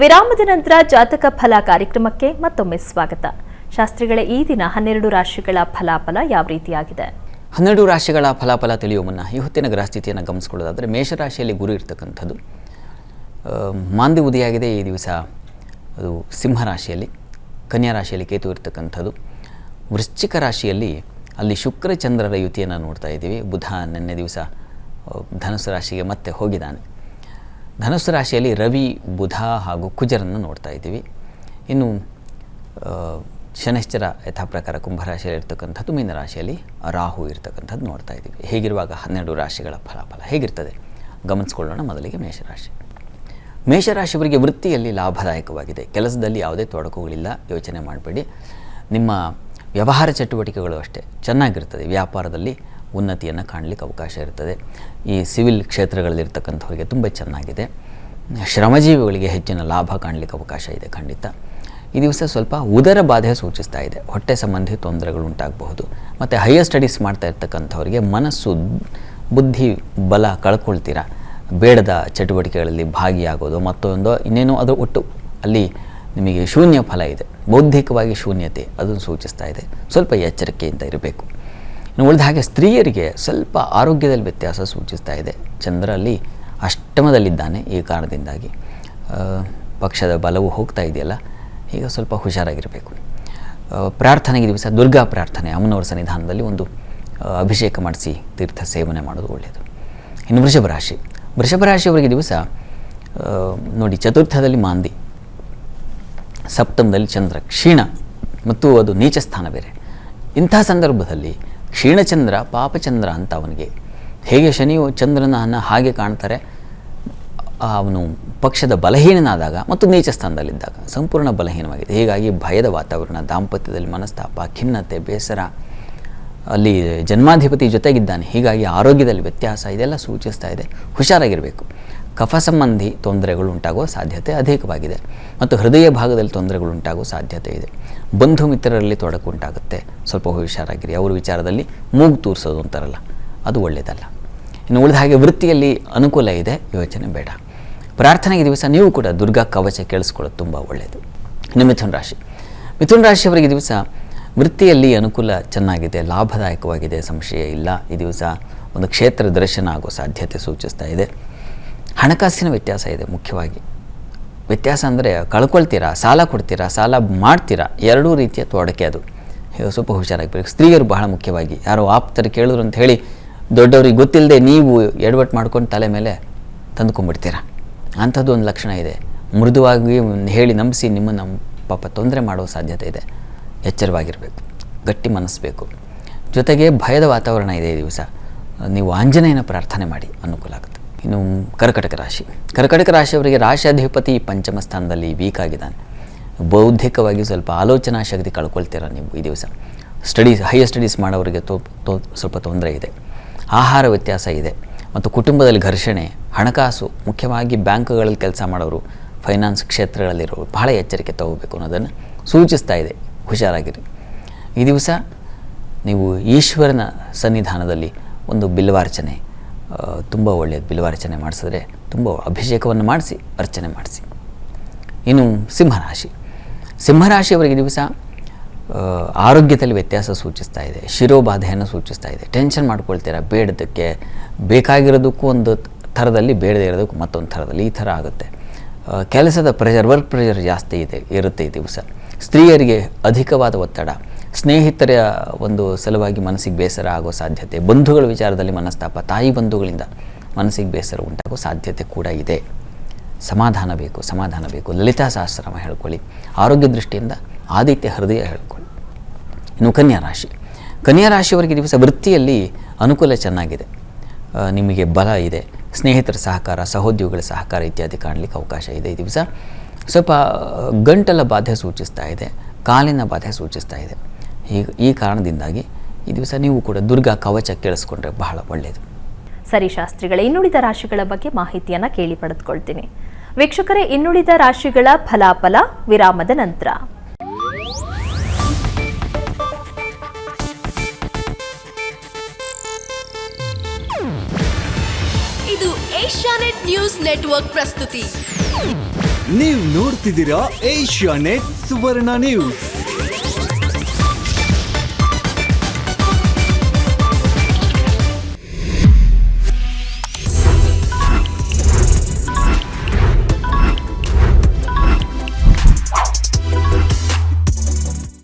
ವಿರಾಮದ ನಂತರ ಜಾತಕ ಫಲ ಕಾರ್ಯಕ್ರಮಕ್ಕೆ ಮತ್ತೊಮ್ಮೆ ಸ್ವಾಗತ. ಶಾಸ್ತ್ರಿಗಳ, ಈ ದಿನ ಹನ್ನೆರಡು ರಾಶಿಗಳ ಫಲಾಫಲ ಯಾವ ರೀತಿಯಾಗಿದೆ? ಹನ್ನೆರಡು ರಾಶಿಗಳ ಫಲಾಫಲ ತಿಳಿಯುವ ಮುನ್ನ ಈ ಹೊತ್ತಿನ ಗ್ರಹಸ್ಥಿತಿಯನ್ನು ಗಮನಿಸ್ಕೊಳ್ಳೋದಾದರೆ ಮೇಷರಾಶಿಯಲ್ಲಿ ಗುರು ಇರ್ತಕ್ಕಂಥದ್ದು. ಮಾಂದಿ ಉದಯಾಗಿದೆ ಈ ದಿವಸ ಅದು ಸಿಂಹರಾಶಿಯಲ್ಲಿ ಕನ್ಯಾ ರಾಶಿಯಲ್ಲಿ ಕೇತು ಇರ್ತಕ್ಕಂಥದ್ದು. ವೃಶ್ಚಿಕ ರಾಶಿಯಲ್ಲಿ ಅಲ್ಲಿ ಶುಕ್ರ ಚಂದ್ರರ ಯುತಿಯನ್ನು ನೋಡ್ತಾ ಇದ್ದೀವಿ. ಬುಧ ನಿನ್ನೆ ದಿವಸ ಧನುಸು ರಾಶಿಗೆ ಮತ್ತೆ ಹೋಗಿದ್ದಾನೆ. ಧನುಸ್ಸು ರಾಶಿಯಲ್ಲಿ ರವಿ, ಬುಧ ಹಾಗೂ ಕುಜರನ್ನು ನೋಡ್ತಾ ಇದ್ದೀವಿ. ಇನ್ನು ಶನಿಶ್ಚರ ಯಥಾ ಪ್ರಕಾರ ಕುಂಭರಾಶಿಯಲ್ಲಿ ಇರ್ತಕ್ಕಂಥದ್ದು ಮೀನ ರಾಶಿಯಲ್ಲಿ ರಾಹು ಇರ್ತಕ್ಕಂಥದ್ದು ನೋಡ್ತಾ ಇದ್ದೀವಿ. ಹೇಗಿರುವಾಗ ಹನ್ನೆರಡು ರಾಶಿಗಳ ಫಲಾಫಲ ಹೇಗಿರ್ತದೆ? ಗಮನಿಸ್ಕೊಳ್ಳೋಣ ಮೊದಲಿಗೆ ಮೇಷರಾಶಿ. ಮೇಷರಾಶಿಯವರಿಗೆ ವೃತ್ತಿಯಲ್ಲಿ ಲಾಭದಾಯಕವಾಗಿದೆ. ಕೆಲಸದಲ್ಲಿ ಯಾವುದೇ ತೊಡಕುಗಳಿಲ್ಲ. ಯೋಚನೆ ಮಾಡಬೇಡಿ. ನಿಮ್ಮ ವ್ಯವಹಾರ ಚಟುವಟಿಕೆಗಳು ಅಷ್ಟೇ. ಚೆನ್ನಾಗಿರ್ತದೆ. ವ್ಯಾಪಾರದಲ್ಲಿ ಉನ್ನತಿಯನ್ನು ಕಾಣಲಿಕ್ಕೆ ಅವಕಾಶ ಇರ್ತದೆ. ಈ ಸಿವಿಲ್ ಕ್ಷೇತ್ರಗಳಲ್ಲಿರ್ತಕ್ಕಂಥವ್ರಿಗೆ ತುಂಬ ಚೆನ್ನಾಗಿದೆ. ಶ್ರಮಜೀವಿಗಳಿಗೆ ಹೆಚ್ಚಿನ ಲಾಭ ಕಾಣಲಿಕ್ಕೆ ಅವಕಾಶ ಇದೆ ಖಂಡಿತ. ಈ ದಿವಸ ಸ್ವಲ್ಪ ಉದರ ಬಾಧೆ ಸೂಚಿಸ್ತಾ ಇದೆ. ಹೊಟ್ಟೆ ಸಂಬಂಧಿ ತೊಂದರೆಗಳು ಉಂಟಾಗಬಹುದು. ಮತ್ತು ಹೈಯರ್ ಸ್ಟಡೀಸ್ ಮಾಡ್ತಾ ಇರ್ತಕ್ಕಂಥವ್ರಿಗೆ ಮನಸ್ಸು, ಬುದ್ಧಿ, ಬಲ ಕಳ್ಕೊಳ್ತೀರಾ? ಬೇಡದ ಚಟುವಟಿಕೆಗಳಲ್ಲಿ ಭಾಗಿಯಾಗೋದು ಮತ್ತೊಂದು, ಇನ್ನೇನೋ ಅದು ಒಟ್ಟು ಅಲ್ಲಿ ನಿಮಗೆ ಶೂನ್ಯ ಫಲ ಇದೆ. ಬೌದ್ಧಿಕವಾಗಿ ಶೂನ್ಯತೆ ಅದನ್ನು ಸೂಚಿಸ್ತಾ ಇದೆ. ಸ್ವಲ್ಪ ಎಚ್ಚರಿಕೆಯಿಂದ ಇರಬೇಕು. ಇನ್ನು ಉಳಿದ ಹಾಗೆ ಸ್ತ್ರೀಯರಿಗೆ ಸ್ವಲ್ಪ ಆರೋಗ್ಯದಲ್ಲಿ ವ್ಯತ್ಯಾಸ ಸೂಚಿಸ್ತಾ ಇದೆ. ಚಂದ್ರ ಅಲ್ಲಿ ಅಷ್ಟಮದಲ್ಲಿದ್ದಾನೆ ಈ ಕಾರಣದಿಂದಾಗಿ. ಪಕ್ಷದ ಬಲವು ಹೋಗ್ತಾ ಇದೆಯಲ್ಲ, ಈಗ ಸ್ವಲ್ಪ ಹುಷಾರಾಗಿರಬೇಕು. ಪ್ರಾರ್ಥನೆಗೆ ದಿವಸ ದುರ್ಗಾ ಪ್ರಾರ್ಥನೆ, ಅಮ್ಮನವರ ಸನ್ನಿಧಾನದಲ್ಲಿ ಒಂದು ಅಭಿಷೇಕ ಮಾಡಿಸಿ ತೀರ್ಥ ಸೇವನೆ ಮಾಡೋದು ಒಳ್ಳೆಯದು. ಇನ್ನು ವೃಷಭ ರಾಶಿ. ವೃಷಭ ರಾಶಿಯವರಿಗೆ ದಿವಸ ನೋಡಿ ಚತುರ್ಥದಲ್ಲಿ ಮಾಂದಿ, ಸಪ್ತಮದಲ್ಲಿ ಚಂದ್ರ, ಕ್ಷೀಣ, ಮತ್ತು ಅದು ನೀಚ ಸ್ಥಾನ ಬೇರೆ. ಇಂಥ ಸಂದರ್ಭದಲ್ಲಿ ಕ್ಷೀಣಚಂದ್ರ, ಪಾಪಚಂದ್ರ ಅಂತ ಅವನಿಗೆ. ಹೇಗೆ ಶನಿಯು ಚಂದ್ರನನ್ನು ಹಾಗೆ ಕಾಣ್ತಾರೆ ಅವನು ಪಕ್ಷದ ಬಲಹೀನನಾದಾಗ ಮತ್ತು ನೀಚ ಸ್ಥಾನದಲ್ಲಿದ್ದಾಗ, ಸಂಪೂರ್ಣ ಬಲಹೀನವಾಗಿದೆ. ಹೀಗಾಗಿ ಭಯದ ವಾತಾವರಣ, ದಾಂಪತ್ಯದಲ್ಲಿ ಮನಸ್ತಾಪ, ಖಿನ್ನತೆ, ಬೇಸರ, ಅಲ್ಲಿ ಜನ್ಮಾಧಿಪತಿ ಜೊತೆಗಿದ್ದಾನೆ. ಹೀಗಾಗಿ ಆರೋಗ್ಯದಲ್ಲಿ ವ್ಯತ್ಯಾಸ, ಇದೆಲ್ಲ ಸೂಚಿಸ್ತಾ ಇದೆ. ಹುಷಾರಾಗಿರಬೇಕು. ಕಫ ಸಂಬಂಧಿ ತೊಂದರೆಗಳು ಉಂಟಾಗುವ ಸಾಧ್ಯತೆ ಅಧಿಕವಾಗಿದೆ ಮತ್ತು ಹೃದಯ ಭಾಗದಲ್ಲಿ ತೊಂದರೆಗಳು ಉಂಟಾಗುವ ಸಾಧ್ಯತೆ ಇದೆ. ಬಂಧು ಮಿತ್ರರಲ್ಲಿ ತೊಡಕು ಉಂಟಾಗುತ್ತೆ. ಸ್ವಲ್ಪ ಹುಷಾರಾಗಿರಿ. ಅವ್ರ ವಿಚಾರದಲ್ಲಿ ಮೂಗು ತೂರಿಸೋದು ಅಂತಾರಲ್ಲ, ಅದು ಒಳ್ಳೆಯದಲ್ಲ ಇನ್ನು ಉಳಿದ ಹಾಗೆ ವೃತ್ತಿಯಲ್ಲಿ ಅನುಕೂಲ ಇದೆ, ಯೋಚನೆ ಬೇಡ. ಪ್ರಾರ್ಥನೆಗೆ ದಿವಸ ನೀವು ಕೂಡ ದುರ್ಗಾ ಕವಚ ಕೇಳಿಸ್ಕೊಳ್ಳೋದು ತುಂಬ ಒಳ್ಳೆಯದು ಇನ್ನು ಮಿಥುನ್ ರಾಶಿ. ಮಿಥುನ್ ರಾಶಿಯವರಿಗೆ ದಿವಸ ವೃತ್ತಿಯಲ್ಲಿ ಅನುಕೂಲ ಚೆನ್ನಾಗಿದೆ, ಲಾಭದಾಯಕವಾಗಿದೆ, ಸಂಶಯ ಇಲ್ಲ. ಈ ದಿವಸ ಒಂದು ಕ್ಷೇತ್ರ ದರ್ಶನ ಆಗೋ ಸಾಧ್ಯತೆ ಸೂಚಿಸ್ತಾ ಇದೆ. ಹಣಕಾಸಿನ ವ್ಯತ್ಯಾಸ ಇದೆ ಮುಖ್ಯವಾಗಿ. ವ್ಯತ್ಯಾಸ ಅಂದರೆ ಕಳ್ಕೊಳ್ತೀರಾ, ಸಾಲ ಕೊಡ್ತೀರಾ, ಸಾಲ ಮಾಡ್ತೀರಾ, ಎರಡೂ ರೀತಿಯ ತೊಡಕೆ ಅದು. ಸ್ವಲ್ಪ ಹುಷಾರಾಗಬೇಕು. ಸ್ತ್ರೀಯರು ಬಹಳ ಮುಖ್ಯವಾಗಿ. ಯಾರೋ ಆಪ್ತರು ಕೇಳಿದ್ರು ಅಂತ ಹೇಳಿ ದೊಡ್ಡವ್ರಿಗೆ ಗೊತ್ತಿಲ್ಲದೆ ನೀವು ಎಡವಟ್ಟು ಮಾಡ್ಕೊಂಡು ತಲೆ ಮೇಲೆ ತಂದುಕೊಂಡ್ಬಿಡ್ತೀರಾ? ಅಂಥದ್ದು ಒಂದು ಲಕ್ಷಣ ಇದೆ. ಮೃದುವಾಗಿ ಹೇಳಿ ನಂಬಿಸಿ ನಿಮ್ಮನ್ನು ಪಾಪ ತೊಂದರೆ ಮಾಡೋ ಸಾಧ್ಯತೆ ಇದೆ. ಎಚ್ಚರವಾಗಿರಬೇಕು. ಗಟ್ಟಿ ಮನಸ್ಸಬೇಕು ಜೊತೆಗೆ ಭಯದ ವಾತಾವರಣ ಇದೆ ಈ ದಿವಸ. ನೀವು ಆಂಜನೇಯನ ಪ್ರಾರ್ಥನೆ ಮಾಡಿ. ಅನುಕೂಲ ಆಗುತ್ತೆ ಇನ್ನು ಕರ್ಕಟಕ ರಾಶಿ. ಕರ್ಕಟಕ ರಾಶಿಯವರಿಗೆ ರಾಶಾಧಿಪತಿ ಪಂಚಮ ಸ್ಥಾನದಲ್ಲಿ ವೀಕ್ ಆಗಿದ್ದಾನೆ. ಬೌದ್ಧಿಕವಾಗಿ ಸ್ವಲ್ಪ ಆಲೋಚನಾ ಶಕ್ತಿ ಕಳ್ಕೊಳ್ತೀರ ನೀವು ಈ ದಿವಸ? ಸ್ಟಡೀಸ್ ಹೈಯರ್ ಸ್ಟಡೀಸ್ ಮಾಡೋರಿಗೆ ತೋ ತೋ, ಸ್ವಲ್ಪ ತೊಂದರೆ ಇದೆ. ಆಹಾರ ವ್ಯತ್ಯಾಸ ಇದೆ. ಮತ್ತು ಕುಟುಂಬದಲ್ಲಿ ಘರ್ಷಣೆ, ಹಣಕಾಸು, ಮುಖ್ಯವಾಗಿ ಬ್ಯಾಂಕ್ಗಳಲ್ಲಿ ಕೆಲಸ ಮಾಡೋರು ಫೈನಾನ್ಸ್ ಕ್ಷೇತ್ರಗಳಲ್ಲಿರೋರು ಬಹಳ ಎಚ್ಚರಿಕೆ ತಗೋಬೇಕು ಅನ್ನೋದನ್ನು ಸೂಚಿಸ್ತಾ ಇದೆ. ಹುಷಾರಾಗಿರಿ. ಈ ದಿವಸ ನೀವು ಈಶ್ವರನ ಸನ್ನಿಧಾನದಲ್ಲಿ ಒಂದು ಬಿಲ್ವಾರ್ಚನೆ ತುಂಬ ಒಳ್ಳೆಯದು ಬಿಲ್ವಾರ್ಚನೆ ಮಾಡಿಸಿದ್ರೆ ತುಂಬ ಅಭಿಷೇಕವನ್ನು ಮಾಡಿಸಿ, ಅರ್ಚನೆ ಮಾಡಿಸಿ. ಇನ್ನು ಸಿಂಹರಾಶಿ. ಸಿಂಹರಾಶಿಯವರಿಗೆ ದಿವಸ ಆರೋಗ್ಯದಲ್ಲಿ ವ್ಯತ್ಯಾಸ ಸೂಚಿಸ್ತಾ ಇದೆ, ಶಿರೋಬಾಧೆಯನ್ನು ಸೂಚಿಸ್ತಾ ಇದೆ. ಟೆನ್ಷನ್ ಮಾಡ್ಕೊಳ್ತೀರಾ, ಬೇಡದಕ್ಕೆ ಬೇಕಾಗಿರೋದಕ್ಕೂ ಒಂದು ಥರದಲ್ಲಿ, ಬೇಡದೇ ಇರೋದಕ್ಕೂ ಮತ್ತೊಂದು ಥರದಲ್ಲಿ ಈ ಥರ ಆಗುತ್ತೆ. ಕೆಲಸದ ಪ್ರೆಷರ್ ವರ್ಕ್ ಪ್ರೆಷರ್ ಜಾಸ್ತಿ ಇದೆ, ಇರುತ್ತೆ ಈ ದಿವಸ. ಸ್ತ್ರೀಯರಿಗೆ ಅಧಿಕವಾದ ಒತ್ತಡ. ಸ್ನೇಹಿತರ ಒಂದು ಸಲುವಾಗಿ ಮನಸ್ಸಿಗೆ ಬೇಸರ ಆಗೋ ಸಾಧ್ಯತೆ, ಬಂಧುಗಳ ವಿಚಾರದಲ್ಲಿ ಮನಸ್ತಾಪ, ತಾಯಿ ಬಂಧುಗಳಿಂದ ಮನಸ್ಸಿಗೆ ಬೇಸರ ಉಂಟಾಗೋ ಸಾಧ್ಯತೆ ಕೂಡ ಇದೆ. ಸಮಾಧಾನ ಬೇಕು ಸಮಾಧಾನ ಬೇಕು. ಲಲಿತಾ ಸಹಸ್ರನಾಮ ಹೇಳ್ಕೊಳ್ಳಿ. ಆರೋಗ್ಯ ದೃಷ್ಟಿಯಿಂದ ಆದಿತ್ಯ ಹೃದಯ ಹೇಳ್ಕೊಳ್ಳಿ. ಇನ್ನು ಕನ್ಯಾ ರಾಶಿ. ಕನ್ಯಾ ರಾಶಿಯವರಿಗೆ ದಿವಸ ವೃತ್ತಿಯಲ್ಲಿ ಅನುಕೂಲ ಚೆನ್ನಾಗಿದೆ. ನಿಮಗೆ ಬಲ ಇದೆ. ಸ್ನೇಹಿತರ ಸಹಕಾರ, ಸಹೋದ್ಯೋಗಿಗಳ ಸಹಕಾರ ಇತ್ಯಾದಿ ಕಾಣಲಿಕ್ಕೆ ಅವಕಾಶ ಇದೆ ಈ ದಿವಸ. ಸ್ವಲ್ಪ ಗಂಟಲ ಬಾಧೆ ಸೂಚಿಸ್ತಾ ಇದೆ, ಕಾಲಿನ ಬಾಧೆ ಸೂಚಿಸ್ತಾ ಇದೆ. ಹೀಗೆ ಈ ಕಾರಣದಿಂದಾಗಿ ಈ ದಿವಸ ನೀವು ಕೂಡ ದುರ್ಗಾ ಕವಚ ಕೇಳಿಸ್ಕೊಂಡ್ರೆ ಬಹಳ ಒಳ್ಳೆಯದು ಸರಿ ಶಾಸ್ತ್ರಿಗಳೇ ಇನ್ನುಳಿದ ರಾಶಿಗಳ ಬಗ್ಗೆ ಮಾಹಿತಿಯನ್ನು ಕೇಳಿ ಪಡೆದುಕೊಳ್ತೀನಿ. ವೀಕ್ಷಕರೇ ಇನ್ನುಳಿದ ರಾಶಿಗಳ ಫಲಾಫಲ ವಿರಾಮದ ನಂತರ. ಇದು ಏಷ್ಯಾನೆಟ್ ನ್ಯೂಸ್ ನೆಟ್ವರ್ಕ್ ಪ್ರಸ್ತುತಿ. ನೀವು ನೋಡ್ತಿದ್ದೀರಾ ಏಷ್ಯಾ ನೆಟ್ ಸುವರ್ಣ ನ್ಯೂಸ್.